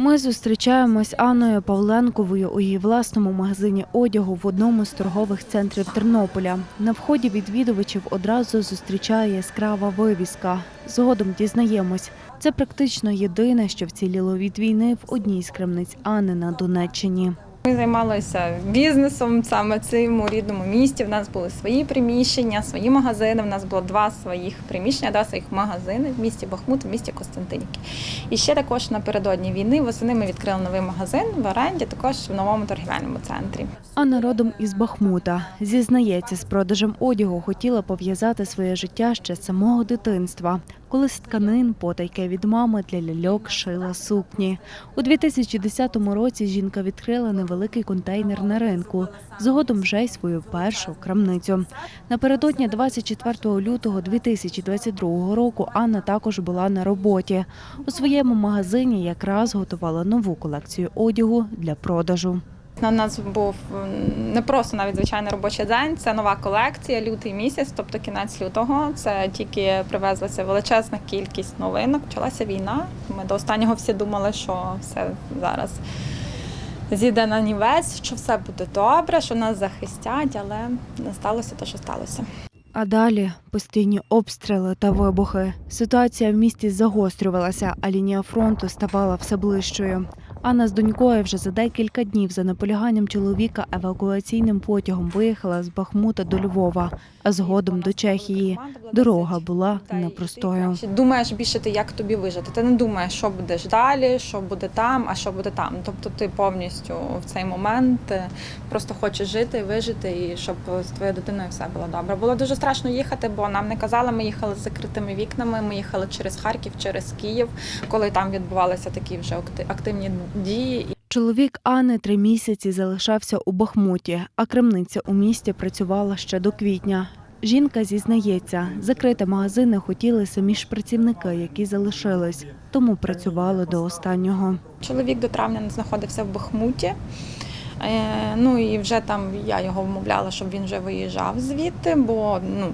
Ми зустрічаємось Анною Павленковою у її власному магазині одягу в одному з торгових центрів Тернополя. На вході відвідувачів одразу зустрічає яскрава вивіска. Згодом дізнаємось, це практично єдине, що вціліло від війни в одній з крамниць Анни на Донеччині. Ми займалися бізнесом саме в цьому рідному місті. В нас були свої приміщення, свої магазини. В нас було два своїх приміщення, два своїх магазини в місті Бахмут, в місті Костянтинівки. І ще також напередодні війни восени ми відкрили новий магазин в оренді, також в новому торгівельному центрі. Анна родом із Бахмута. Зізнається, з продажем одягу хотіла пов'язати своє життя ще з самого дитинства. Коли з тканин потайки від мами для ляльок шила сукні. У 2010 році жінка відкрила невеликий контейнер на ринку. Згодом вже й свою першу крамницю. Напередодні 24 лютого 2022 року Анна також була на роботі. У своєму магазині якраз готувала нову колекцію одягу для продажу. На нас був не просто навіть звичайний робочий день. Це нова колекція, лютий місяць, тобто кінець лютого. Це тільки привезлася величезна кількість новинок. Почалася війна. Ми до останнього всі думали, що все зараз зійде на нівець, що все буде добре, що нас захистять, але не сталося те, що сталося. А далі постійні обстріли та вибухи. Ситуація в місті загострювалася, а лінія фронту ставала все ближчою. Анна з донькою вже за декілька днів за наполяганням чоловіка евакуаційним потягом виїхала з Бахмута до Львова, а згодом до Чехії. Дорога була непростою. Думаєш більше ти, як тобі вижити. Ти не думаєш, що будеш далі, що буде там, а що буде там. Тобто ти повністю в цей момент е, просто хочеш жити, вижити, і щоб з твоєю дитиною все було добре. Було дуже страшно їхати, бо нам не казали, ми їхали з закритими вікнами. Ми їхали через Харків, через Київ, коли там відбувалися такі вже акти- активні дії. Чоловік Ани три місяці залишався у Бахмуті, а крамниця у місті працювала ще до квітня. Жінка зізнається, закрити магазини хотіли самі ж працівники, які залишились, тому працювали до останнього. Чоловік до травня не знаходився в Бахмуті. Е, Ну і вже там я його вмовляла, щоб він вже виїжджав звідти, бо ну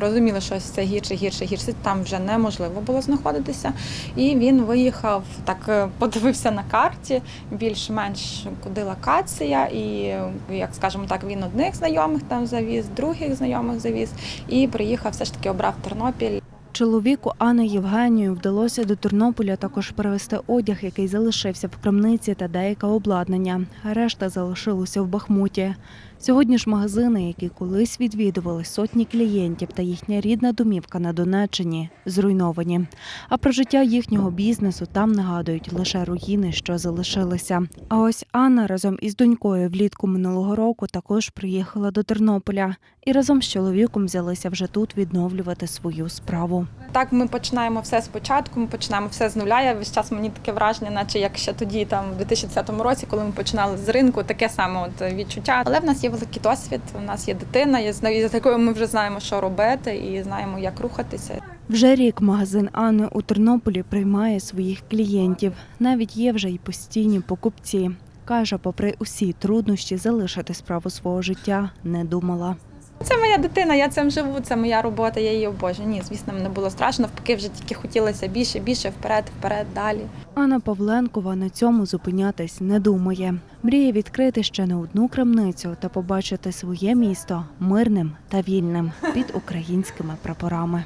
розуміли, що це гірше, гірше, гірше. Там вже неможливо було знаходитися. І він виїхав, так е, подивився на карті, більш-менш куди локація. І як скажемо так, він одних знайомих там завіз, других знайомих завіз, і приїхав все ж таки обрав Тернопіль. Чоловіку Анни Євгенію вдалося до Тернополя також перевезти одяг, який залишився в крамниці та деяке обладнання. Решта залишилося в Бахмуті. Сьогодні ж магазини, які колись відвідували сотні клієнтів та їхня рідна домівка на Донеччині, зруйновані. А про життя їхнього бізнесу там нагадують лише руїни, що залишилися. А ось Анна разом із донькою влітку минулого року також приїхала до Тернополя і разом з чоловіком взялися вже тут відновлювати свою справу. Так, ми починаємо все спочатку, ми починаємо все з нуля. Я весь час мені таке враження, наче як ще тоді, там в 2010 році, коли ми починали з ринку, таке саме от відчуття. Але в нас є великий досвід, у нас є дитина, є з якою ми вже знаємо, що робити, і знаємо, як рухатися. Вже рік магазин Анни у Тернополі приймає своїх клієнтів. Навіть є вже й постійні покупці. Каже, попри усі труднощі, залишити справу свого життя не думала. Це моя дитина, я цим живу, це моя робота, я її обожнюю. Ні, звісно, мені було страшно, навпаки, вже тільки хотілося більше, більше вперед, вперед, далі. Анна Павленкова на цьому зупинятись не думає. Мріє відкрити ще не одну крамницю та побачити своє місто мирним та вільним під українськими прапорами.